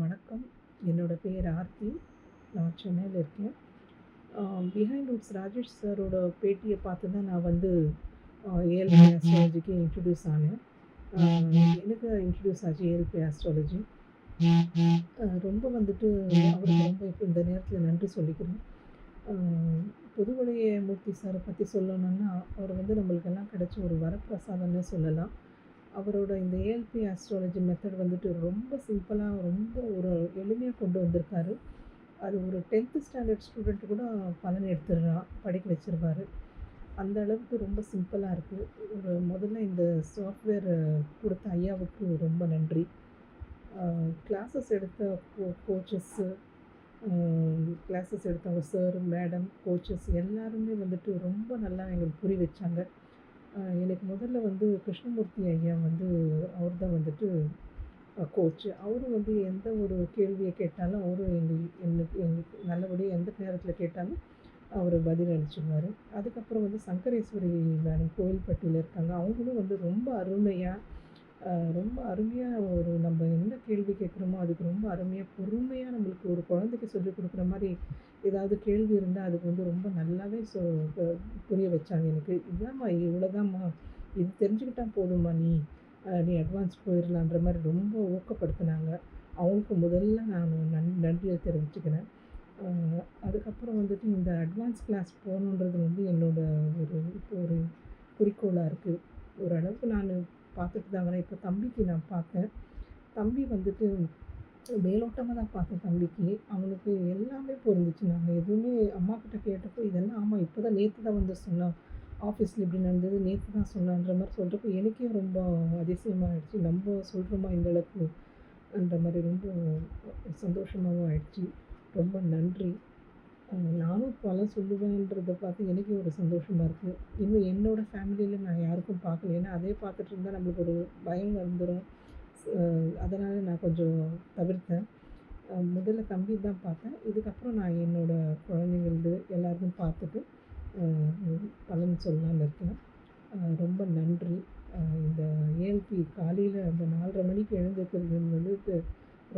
வணக்கம். என்னோடய பேர் ஆர்த்தி. நான் சென்னையில் இருக்கேன். பிஹைண்ட் ரூட்ஸ் ராஜேஷ் சாரோட பேட்டியை பார்த்து தான் நான் வந்து ஏஎல்பி ஆஸ்ட்ராலஜிக்கு இன்ட்ரடியூஸ் ஆனேன். எனக்கு இன்ட்ரடியூஸ் ஆச்சு ஏஎல்பி ஆஸ்ட்ராலஜி ரொம்ப வந்துட்டு அவருக்கு ரொம்ப இப்போ இந்த நேரத்தில் நன்றி சொல்லிக்கிறேன். புதுவடைய மூர்த்தி சாரை பற்றி சொல்லணுன்னா அவர் வந்து நம்மளுக்கெல்லாம் கிடைச்ச ஒரு வரப்பிரசாதம்னே சொல்லலாம். அவரோட இந்த ஏஎல்பி ஆஸ்ட்ராலஜி மெத்தட் வந்துட்டு ரொம்ப சிம்பிளாக ரொம்ப ஒரு எளிமையாக கொண்டு வந்திருக்காரு. அது ஒரு டென்த்து ஸ்டாண்டர்ட் ஸ்டூடெண்ட்டு கூட பலன் எடுத்துடுறான் படிக்க வச்சிருவார். அந்த அளவுக்கு ரொம்ப சிம்பிளாக இருக்குது ஒரு முதல்ல இந்த சாஃப்ட்வேர் கொடுத்த ஐயாவுக்கு ரொம்ப நன்றி. கிளாஸஸ் எடுத்த கோ கோச்சஸ்ஸு கிளாஸஸ் எடுத்தவங்க சார் மேடம் கோச்சஸ் எல்லாருமே வந்துட்டு ரொம்ப நல்லா எங்களுக்கு புரி வச்சாங்க. எனக்கு முதல்ல வந்து கிருஷ்ணமூர்த்தி ஐயா வந்து அவர் தான் வந்துட்டு கோச்சு அவரும் வந்து எந்த ஒரு கேள்வியை கேட்டாலும் அவரும் எங்கள் எங்களுக்கு எங்களுக்கு நல்லபடியாக எந்த நேரத்தில் கேட்டாலும் அவர் பதில் அளிச்சிடுவார் அதுக்கப்புறம் வந்து சங்கரேஸ்வரி மேடம் கோவில்பட்டியில் இருக்காங்க. அவங்களும் வந்து ரொம்ப அருமையாக ரொம்ப அருமையாக ஒரு நம்ம என்ன கேள்வி கேட்குறோமோ அதுக்கு ரொம்ப அருமையாக பொறுமையாக நம்மளுக்கு ஒரு குழந்தைக்கு சொல்லிக் கொடுக்குற மாதிரி ஏதாவது கேள்வி இருந்தால் அதுக்கு வந்து ரொம்ப நல்லாவே சொ புரிய வச்சாங்க எனக்கு. இதாம்மா இவ்வளோதாம்மா இது தெரிஞ்சுக்கிட்டா போதும்மா நீ. நீ அட்வான்ஸ் போயிடலான்ற மாதிரி ரொம்ப ஊக்கப்படுத்தினாங்க. அவங்களுக்கு முதல்ல நான் நன் நன்றியை தெரிவிச்சுக்கிறேன். அதுக்கப்புறம் வந்துட்டு இந்த அட்வான்ஸ் கிளாஸ் போகணுன்றது வந்து என்னோடய ஒரு இப்போ ஒரு குறிக்கோளாக இருக்குது ஓரளவுக்கு நான் பார்த்துட்டு தான் வரேன். இப்போ தம்பிக்கு நான் பார்த்தேன். தம்பி வந்துட்டு மேலோட்டமாக தான் பார்த்தேன் தம்பிக்கு. அவனுக்கு எல்லாமே பொருந்துச்சு நாங்கள் எதுவுமே அம்மாக்கிட்ட கேட்டப்போ இதெல்லாம் ஆமாம் இப்போ தான் நேற்று தான் வந்து சொன்னான். ஆஃபீஸில் இப்படி நடந்தது நேற்று தான் சொன்னான்ற மாதிரி சொல்கிறப்போ எனக்கே ரொம்ப அதிசயமாக ஆயிடுச்சு. நம்ம சொல்கிறோமா இந்த அளவுக்குன்ற மாதிரி ரொம்ப சந்தோஷமாகவும் ஆயிடுச்சு. ரொம்ப நன்றி. நானும் பல சொல்லுவேன்றதை பார்த்து எனக்கு ஒரு சந்தோஷமாக இருக்குது இன்னும் என்னோடய ஃபேமிலியில் நான் யாருக்கும் பார்க்கல. ஏன்னா அதே பார்த்துட்டு இருந்தால் நம்மளுக்கு ஒரு பயம் வந்துடும் அதனால் நான் கொஞ்சம் தவிர்த்தேன். முதல்ல தம்பி தான் பார்த்தேன். இதுக்கப்புறம் நான் என்னோடய குழந்தைங்களது எல்லாருக்கும் பார்த்துட்டு பலன் சொல்லலான்னு இருக்கேன். ரொம்ப நன்றி. இந்த ஏஎல்பி காலையில் அந்த நாலரை மணிக்கு எழுந்திருக்கிறது வந்து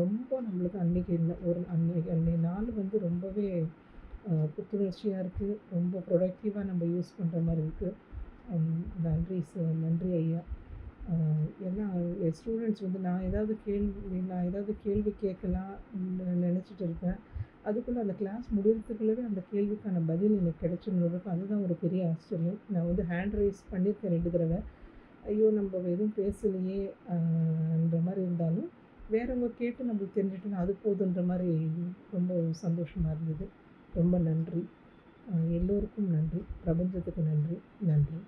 ரொம்ப நம்மளுக்கு அன்றைக்கி ஒரு அன்னைக்கு அன்றைய நாள் வந்து ரொம்பவே புத்துணர்ச்சியாக இருக்குது ரொம்ப ப்ரொடக்டிவாக நம்ம யூஸ் பண்ணுற மாதிரி இருக்குது நன்றி சார் நன்றி ஐயா. ஏன்னா ஸ்டூடெண்ட்ஸ் வந்து நான் ஏதாவது கேள்வி நான் ஏதாவது கேள்வி கேட்கலாம் நினச்சிட்டு இருப்பேன். அதுக்குள்ளே அந்த கிளாஸ் முடிகிறதுக்குள்ளவே அந்த கேள்விக்கான பதில் எனக்கு கிடச்சிருந்ததுக்கு அதுதான் ஒரு பெரிய ஆச்சரியம். நான் வந்து ஹேண்ட் ரைஸ் பண்ணியிருக்கேன் ரெண்டு தடவை. ஐயோ நம்ம எதுவும் பேசலையே மாதிரி இருந்தாலும் வேறவங்க கேட்டு நம்மளுக்கு தெரிஞ்சுட்டுனா அது போதுன்ற மாதிரி ரொம்ப சந்தோஷமாக இருந்தது. ரொம்ப நன்றி. எல்லோருக்கும் நன்றி. பிரபஞ்சத்துக்கு நன்றி. நன்றி.